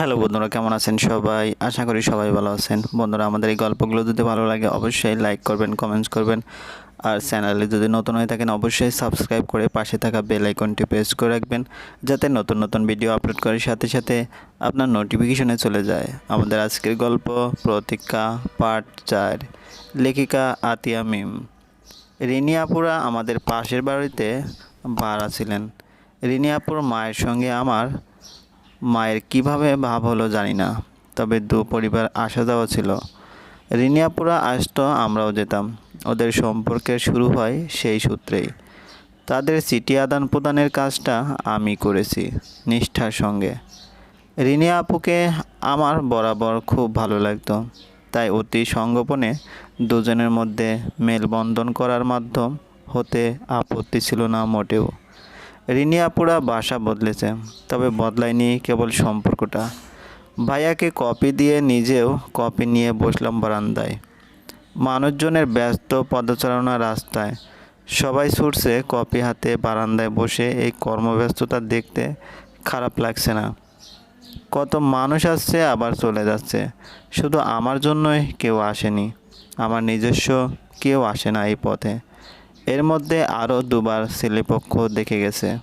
Hello বন্ধুরা, কেমন আছেন সবাই? আশা করি সবাই ভালো আছেন। বন্ধুরা, আমাদের এই গল্পগুলো যদি ভালো লাগে, অবশ্যই লাইক করবেন কমেন্টস করবেন। আর চ্যানেলে যদি নতুন হয়ে থাকেন, অবশ্যই সাবস্ক্রাইব করে পাশে থাকা বেল আইকনটি প্রেস করে রাখবেন, যাতে নতুন নতুন ভিডিও আপলোড করার সাথে সাথে আপনার নোটিফিকেশনে চলে যায়। আমাদের আজকের গল্প প্রতীক্ষা পার্ট চার, লেখিকা আতিয়া মিম। রিনিয়াপুরা আমাদের পাশের বাড়িতে ভাড়া ছিলেন। রিনিয়াপুর মায়ের সঙ্গে আমার মায়ের কীভাবে ভাব হলো জানি না, তবে দু পরিবার আসা যাওয়া ছিল। রিনিয়াপুরা আসতো আমরাও যেতাম। ওদের সম্পর্কের শুরু হয় সেই সূত্রেই। তাদের চিঠি আদান প্রদানের কাজটা আমি করেছি নিষ্ঠার সঙ্গে। রিনিয়া আপুকে আমার বরাবর খুব ভালো লাগতো। তাই অতি সংগোপনে দুজনের মধ্যে মেলবন্ধন করার মাধ্যম হতে আপত্তি ছিল না মোটেও। রিনিয়াপুরা বাসা বদলেছে, তবে বদলায়নি কেবল সম্পর্কটা। ভাইয়াকে কপি দিয়ে নিজেও কপি নিয়ে বসলাম বারান্দায়। মানুষজনের ব্যস্ত পদচারণা রাস্তায়। সবাই ছুটছে কপি হাতে বারান্দায় বসে এই কর্মব্যস্ততা দেখতে খারাপ লাগছে না। কত মানুষ আসছে, আবার চলে যাচ্ছে। শুধু আমার জন্যই কেউ আসেনি। আমার নিজস্ব কেউ আসে না এই পথে। এর মধ্যে আরও দুবার ছেলেপক্ষ দেখে গেছে।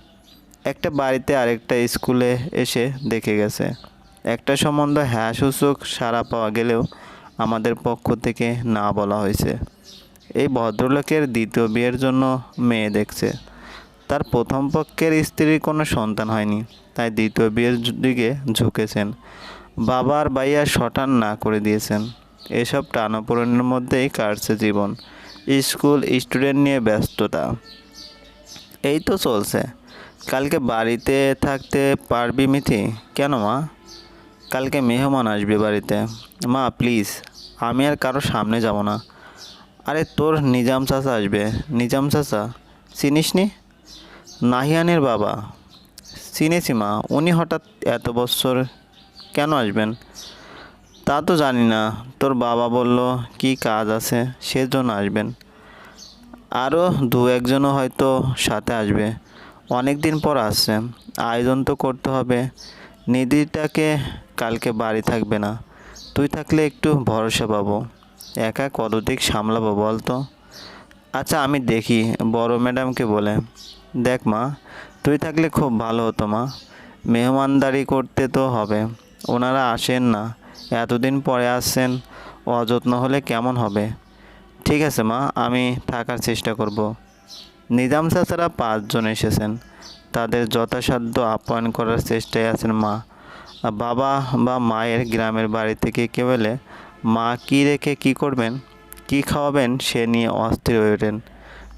একটা বাড়িতে আরেকটা স্কুলে এসে দেখে গেছে। একটা সম্বন্ধ হ্যাঁ সূচক সাড়া পাওয়া গেলেও আমাদের পক্ষ থেকে না বলা হয়েছে। এই ভদ্রলোকের দ্বিতীয় বিয়ের জন্য মেয়ে দেখছে। তার প্রথম পক্ষের স্ত্রীর কোনো সন্তান হয়নি, তাই দ্বিতীয় বিয়ের দিকে ঝুঁকেছেন। বাবার বাইয়া শটান না করে দিয়েছেন। এসব টানাপোড়েনের মধ্যেই কাটছে জীবন। স্কুল স্টুডেন্ট নিয়ে ব্যস্ততা। এই তো চলছে। কালকে বাড়িতে থাকতে পারবি মিথি? কেন মা? কালকে মেহমান আসবে বাড়িতে। মা প্লিজ আমি আর কারও সামনে যাব না। আরে তোর নিজাম চাচা আসবে। নিজাম চাচা, চিনিস নি? নাহিয়ানের বাবা। চিনেছি মা, উনি হঠাৎ এত বছর কেন আসবেন? তা তো জানি না। তোর বাবা বলল, কি কাজ আছে? সেজন্য আসবেন। আরও দু একজনও হয়তো সাথে আসবে। অনেক দিন পর আসছে। আয়োজন তো করতে হবে। নিধিটাকে কালকে বাড়ি থাকবে না। তুই থাকলে একটু ভরসা পাবো। একা কতদিক সামলাবো বল তো? আচ্ছা আমি দেখি। বড় ম্যাডামকে বলে। দেখ মা, তুই থাকলে খুব ভালো হতো মা। মেহমানদারি করতে তো হবে। ওনারা আসেন না। এতদিন পরে আসছেন, অযত্ন হলে কেমন হবে? ঠিক আছে মা, আমি থাকার চেষ্টা করব। নিজাম চাচারা পাঁচজন এসেছেন। তাদের যথাসাধ্য আপ্যায়ন করার চেষ্টায় আছেন মা। বাবা বা মায়ের গ্রামের বাড়ি থেকে কেউ এলে, মা কী রেখে কী করবেন, কী খাওয়াবেন সে নিয়ে অস্থির হয়ে ওঠেন।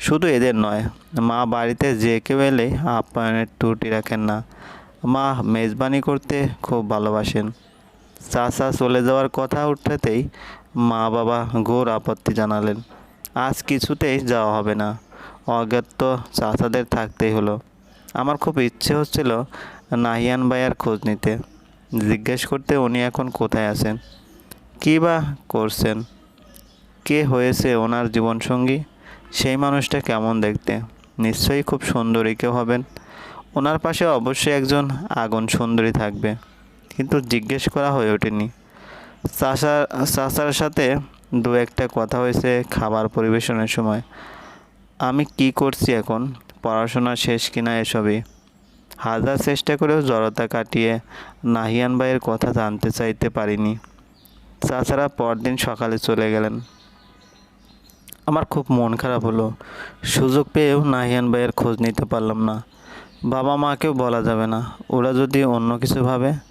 শুধু এদের নয়, মা বাড়িতে যে কেউ এলেই আপ্যায়নের ত্রুটি রাখেন না। মা মেজবানি করতে খুব ভালোবাসেন। চাচা চলে যাওয়ার কথা উঠতেই মা বাবা ঘোর আপত্তি জানালেন। আজ কিছুতেই যাওয়া হবে না। অজ্ঞাত চাষাদের থাকতেই হলো। আমার খুব ইচ্ছে হচ্ছিল নাহিয়ান ভাইয়ার খোঁজ নিতে। জিজ্ঞেস করতে উনি এখন কোথায় আছেন? কী বা করছেন? কে হয়েছে ওনার জীবনসঙ্গী? সেই মানুষটা কেমন দেখতে? নিশ্চয়ই খুব সুন্দরী কেউ হবেন। ওনার পাশে অবশ্যই একজন আগুন সুন্দরী থাকবে। কিন্তু জিজ্ঞেস করা হয়ে ওঠেনি। চাষার চাচার সাথে দু একটা কথা হয়েছে খাবার পরিবেশনের সময়। আমি কি করছি এখন? পড়াশোনা শেষ কিনা এসবই। হাজার চেষ্টা করেও জড়তা কাটিয়ে নাহিয়ান ভাইয়ের কথা জানতে চাইতে পারিনি। চাচারা পরদিন সকালে চলে গেলেন। আমার খুব মন খারাপ হলো। সুযোগ পেয়েও নাহিয়ান ভাইয়ের খোঁজ নিতে পারলাম না। বাবা মাকেও বলা যাবে না। ওরা যদি অন্য কিছু ভাবে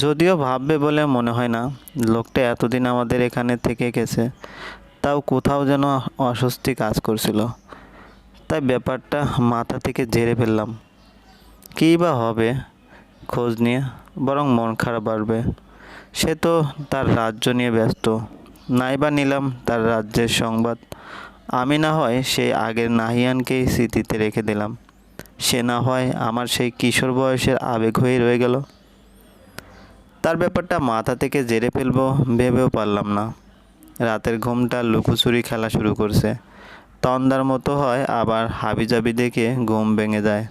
যদিও ভাববে বলে মনে হয় না, লোকটা এতদিন আমাদের এখানে থেকে গেছে, তাও কোথাও যেন অস্বস্তি কাজ করছিল। তাই ব্যাপারটা মাথা থেকে ঝেড়ে ফেললাম। কী বা হবে, খোঁজ নিয়ে, বরং মন খারাপ বাড়বে। সে তো তার রাজ্য নিয়ে ব্যস্ত নাইবা নিলাম তার রাজ্যের সংবাদ। আমি না হয় সেই আগের নাহিয়ানকেই স্মৃতিতে রেখে দিলাম। সে না হয় আমার সেই কিশোর বয়সের আবেগ হয়ে রয়ে গেল। তার ব্যাপারটা মাথা থেকে জেরে ফেলব, ভেবেও পারলাম না। রাতের ঘুমটা লুকোচুরি খেলা শুরু করছে। তন্দার মতো হয় আবার হাবিজাবি দেখে ঘুম ভেঙে যায়।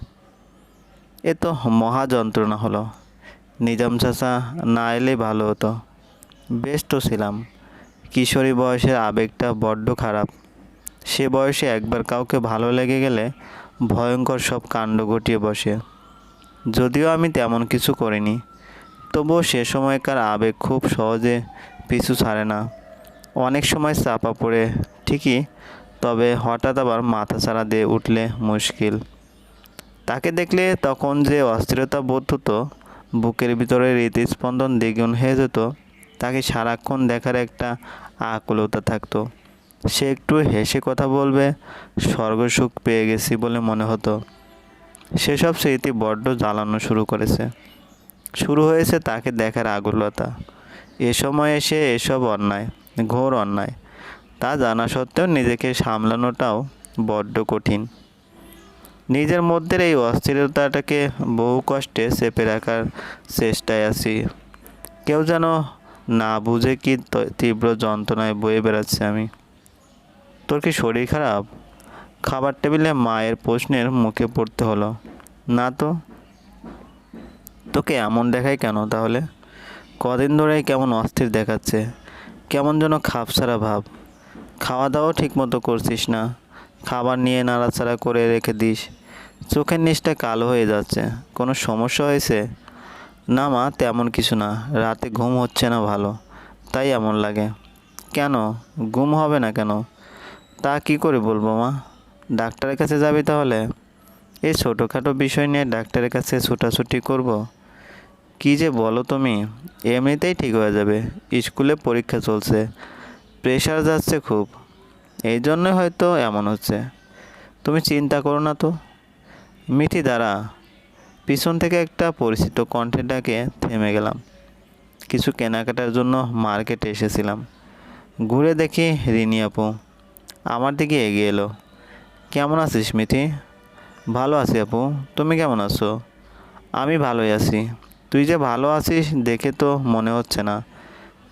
এ তো মহা যন্ত্রণা হলো। নিজাম চাচা না এলেই ভালো হতো। বেশ তো ছিলাম। কিশোরী বয়সের আবেগটা বড্ড খারাপ। সে বয়সে একবার কাউকে ভালো লেগে গেলে ভয়ঙ্কর সব কাণ্ড ঘটিয়ে বসে। যদিও আমি তেমন কিছু করিনি। তবুও সে সময়কার আবেগ খুব সহজে পিছু ছাড়ে না। অনেক সময় চাপা পড়ে, ঠিকই, তবে হঠাৎ আবার মাথা ছাড়া দিয়ে উঠলে মুশকিল। তাকে দেখলে তখন যে অস্থিরতা বোধ হতো, বুকের ভিতরে হৃদস্পন্দন দ্বিগুণ হয়ে যেত, তাকে সারাক্ষণ দেখার একটা আকুলতা থাকতো। সে একটু হেসে কথা বলবে, স্বর্গসুখ পেয়ে গেছি বলে মনে হতো। সেসব স্মৃতি বড্ড জ্বালানো শুরু করেছে। শুরু হয়েছে তাকে দেখার আগুলতা এ সময় এসে এসব অন্যায়, ঘোর অন্যায়, তা জানা সত্ত্বেও নিজেকে সামলানোটাও বড্ড কঠিন। নিজের মধ্যের এই অস্থিরতাটাকে বহু কষ্টে চেপে রাখার চেষ্টায় আছি। কেউ যেন না বুঝে কি তীব্র যন্ত্রণায় বয়ে বেড়াচ্ছে আমি। তোর কি শরীর খারাপ? খাবার টেবিলে মায়ের প্রশ্নের মুখে পড়তে হলো। না তো? তোকে এমন দেখায় কেন তাহলে? কদিন ধরেই কেমন অস্থির দেখাচ্ছে। কেমন যেন খাপছাড়া ভাব। খাওয়া দাওয়াও ঠিকমতো করছিস না। খাবার নিয়ে নাড়াচাড়া করে রেখে দিস। চোখের নিচটা কালো হয়ে যাচ্ছে। কোনো সমস্যা হয়েছে? না মা, তেমন কিছু না। রাতে ঘুম হচ্ছে না ভালো। তাই এমন লাগে। কেন? ঘুম হবে না কেন? তা কি করে বলব মা? ডাক্তারের কাছে যাবি তাহলে? এই ছোটোখাটো বিষয় নিয়ে ডাক্তারের কাছে ছুটাছুটি করব। কি যে বলো তুমি? এমনিতেই ঠিক হয়ে যাবে। স্কুলে পরীক্ষা চলছে। প্রেশার যাচ্ছে খুব। এই জন্যই হয়তো এমন হচ্ছে। তুমি চিন্তা করো না তো। মিঠি দ্বারা পিছন থেকে একটা পরিচিত কণ্ঠে ডাকে থেমে গেলাম। কিছু কেনাকাটার জন্য মার্কেটে এসেছিলাম। ঘুরে দেখি রিনি আপু। আমার দিকে এগিয়ে এলো। কেমন আছিস মিঠি? ভালো আছি আপু। তুমি কেমন আছো? আমি ভালোই আছি। তুই যে ভালো আছিস দেখে তো মনে হচ্ছে না।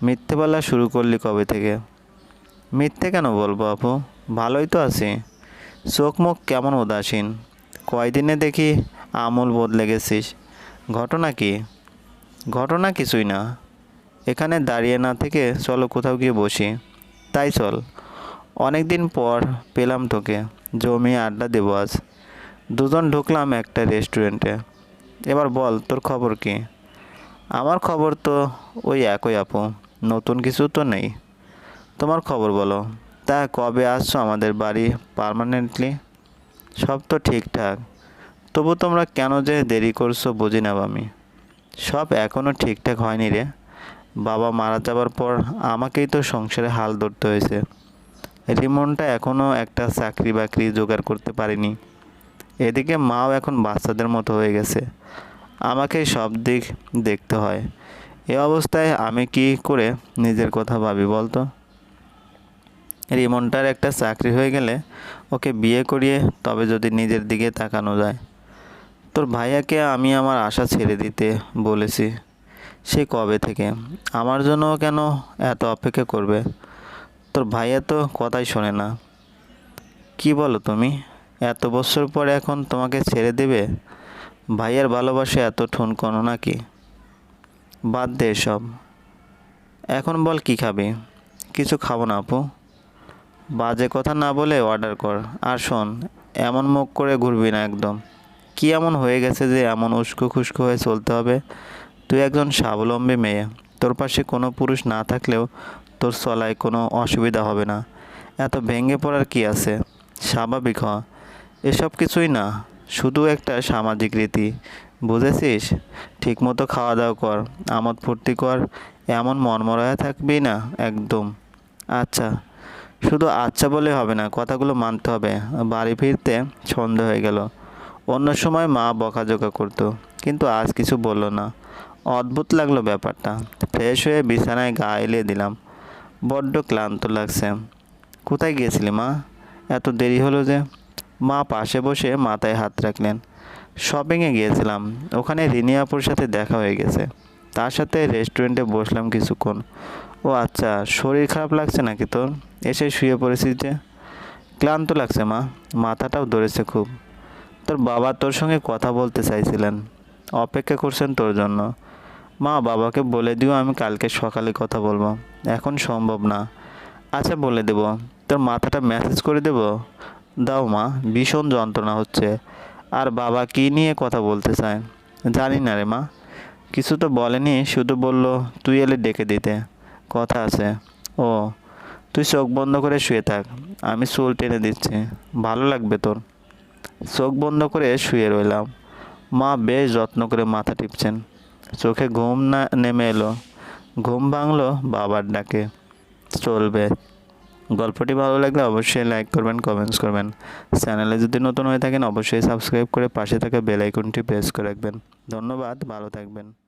মিথ্যে বলা শুরু করলি কবে থেকে? মিথ্যে কেন বলব আপু? ভালোই তো আছি। চোখ মুখ কেমন উদাসীন? কয়দিনে দেখি আমূল বদলে গেছিস। ঘটনা কি? ঘটনা কিছুই না। এখানে দাঁড়িয়ে না থেকে চলো কোথাও গিয়ে বসি। তাই চল। অনেক দিন পর পেলাম তোকে। জমি আড্ডা দেবো আজ। দুজন ঢুকলাম একটা রেস্টুরেন্টে এবার বল, তোর খবর কি? আমার খবর তো ওই একই আপু, নতুন কিছু তো নেই। তোমার খবর বলো, তা কবে আসছো আমাদের বাড়ি পার্মানেন্টলি সব তো ঠিকঠাক, তবু তোমরা কেন যে দেরি করছ বুঝি না আমি সব এখনও ঠিকঠাক হয়নি রে। বাবা মারা যাবার পর আমাকেই তো সংসারে হাল ধরতে হয়েছে। রিমনটা এখনও একটা চাকরি বাকরি জোগাড় করতে পারিনি। এদিকে মাও এখন বাচ্চাদের মতো হয়ে গেছে। আমাকে সব দিক দেখতে হয়। এ অবস্থায় আমি কি করে নিজের কথা ভাবি বলতো? রিমনটার একটা চাকরি হয়ে গেলে ওকে বিয়ে করিয়ে তবে যদি নিজের দিকে তাকানো যায়। তোর ভাইয়াকে আমি আমার আশা ছেড়ে দিতে বলেছি। সে কবে থেকে? আমার জন্য কেন এত অপেক্ষা করবে? তোর ভাইয়া তো কথাই শোনে না। কি বলো তুমি? এত বছর পরে এখন তোমাকে ছেড়ে দেবে? ভাইয়ার ভালোবাসা এত ঠুনকনো নাকি? বাদ দে এসব। এখন বল কি খাবি? কিছু খাব না আপু। বাজে কথা না বলে অর্ডার কর। আর শোন, এমন মুখ করে ঘুরবি না একদম। কি এমন হয়ে গেছে যে এমন উস্কো খুস্কো হয়ে চলতে হবে? তুই একজন স্বাবলম্বী মেয়ে। তোর পাশে কোনো পুরুষ না থাকলেও তোর চলায় কোনো অসুবিধা হবে না। এত ভেঙে পড়ার কি আছে? স্বাভাবিক হ। এসব কিছুই না। শুধু একটা সামাজিক রীতি। বুঝেছিস? ঠিকমতো খাওয়া দাওয়া কর, আমোদ ফুর্তি কর, এমন মনমরায় থাকবি না, একদম। আচ্ছা শুধু আচ্ছা বলে হবে না, কথাগুলো মানতে হবে। বাড়ি ফিরতে সন্ধে হয়ে গেল। অন্য সময় মা বকাঝকা করতো, কিন্তু আজ কিছু বলল না। অদ্ভুত লাগল ব্যাপারটা। ফ্রেশ হয়ে বিছানায় গা এলিয়ে দিলাম। বড্ড ক্লান্ত লাগছে। কোথায় গিয়েছিলি মা? এত দেরি হলো যে। মা পাশে বসে মাথায় হাত রাখলেন। শপিংয়ে গিয়েছিলাম। ওখানে রিনিয়াপুর সাথে দেখা হয়ে গেছে। তার সাথে রেস্টুরেন্টে বসলাম কিছুক্ষণ। ও আচ্ছা শরীর খারাপ লাগছে নাকি তোর? এসে শুয়ে পড়েছিস যে। ক্লান্ত লাগছে মা। মাথাটাও ধরেছে খুব। তোর বাবা তোর সঙ্গে কথা বলতে চাইছিলেন। অপেক্ষা করছেন তোর জন্য। মা, বাবাকে বলে দিও আমি কালকে সকালে কথা বলব। এখন সম্ভব না। আচ্ছা বলে দেব। তোর মাথাটা মেসেজ করে দেব? দাও মা, ভীষণ যন্ত্রণা হচ্ছে। আর বাবা কী নিয়ে কথা বলতে চায়? জানি না রে মা। কিছু তো বলেনি, শুধু বলল, তুই এলে ডেকে দিতে। কথা আছে। ও, তুই চোখ বন্ধ করে শুয়ে থাক, আমি চুল টেনে দিচ্ছি। ভালো লাগবে তোর। চোখ বন্ধ করে শুয়ে রইলাম। মা বেশ যত্ন করে মাথা টিপছেন। চোখে ঘুম না, নেমে এলো। ঘুম ভাঙলো বাবার ডাকে। চলবে। গল্পটি ভালো লাগলে অবশ্যই লাইক করবেন কমেন্টস করবেন। চ্যানেলে যদি নতুন হয়ে থাকেন, অবশ্যই সাবস্ক্রাইব করে পাশে থাকা বেল আইকনটি প্রেস করে রাখবেন। ধন্যবাদ, ভালো থাকবেন।